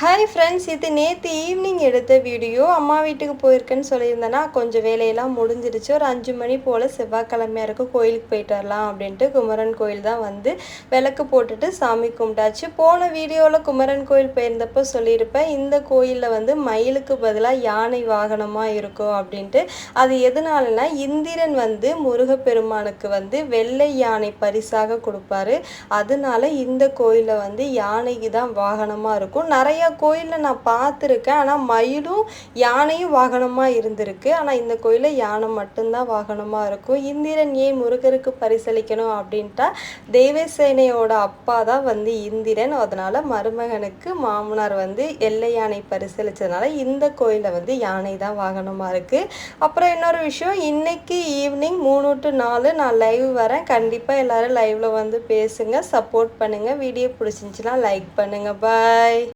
Hi friends இது நேற்று evening எடுத்த வீடியோ அம்மா வீட்டுக்கு போயிருக்கேன்னு சொல்லியிருந்தேன்னா கொஞ்சம் வேலையெல்லாம் முடிஞ்சிருச்சு. ஒரு அஞ்சு மணி போல் செவ்வாய்க்கிழமையாக இருக்கும் கோயிலுக்கு போயிட்டு வரலாம் அப்படின்ட்டு குமரன் கோயில் தான் வந்து விளக்கு போட்டுட்டு சாமி கும்பிட்டாச்சு. போன வீடியோவில் குமரன் கோயில் போயிருந்தப்போ சொல்லியிருப்பேன் இந்த கோயிலில் வந்து மயிலுக்கு பதிலாக யானை வாகனமாக இருக்கும் அப்படின்ட்டு. அது எதனாலனா இந்திரன் வந்து முருகப்பெருமானுக்கு வந்து வெள்ளை யானை பரிசாக கொடுப்பாரு. அதனால இந்த கோயிலில் வந்து யானைக்கு தான் வாகனமாக இருக்கும். நிறைய கோயிலில் நான் பார்த்துருக்கேன். ஆனால் மயிலும் யானையும் வாகனமாக இருந்திருக்கு. ஆனால் இந்த கோயிலில் யானை மட்டும்தான் வாகனமாக இருக்கும். இந்திரன் ஏன் முருகருக்கு பரிசளிக்கணும் அப்படின்ட்டா தேவசேனையோட அப்பா தான் வந்து இந்திரன். அதனால் மருமகனுக்கு மாமனார் வந்து எல்லை யானை பரிசளித்ததுனால இந்த கோயிலில் வந்து யானை தான் வாகனமாக இருக்குது அப்புறம் இன்னொரு விஷயம் இன்னைக்கு ஈவினிங் மூணு டு நாலு நான் லைவ் வரேன். கண்டிப்பாக எல்லோரும் லைவில் வந்து பேசுங்க சப்போர்ட் பண்ணுங்கள் வீடியோ பிடிச்சிருந்துச்சுன்னா லைக் பண்ணுங்கள் பாய்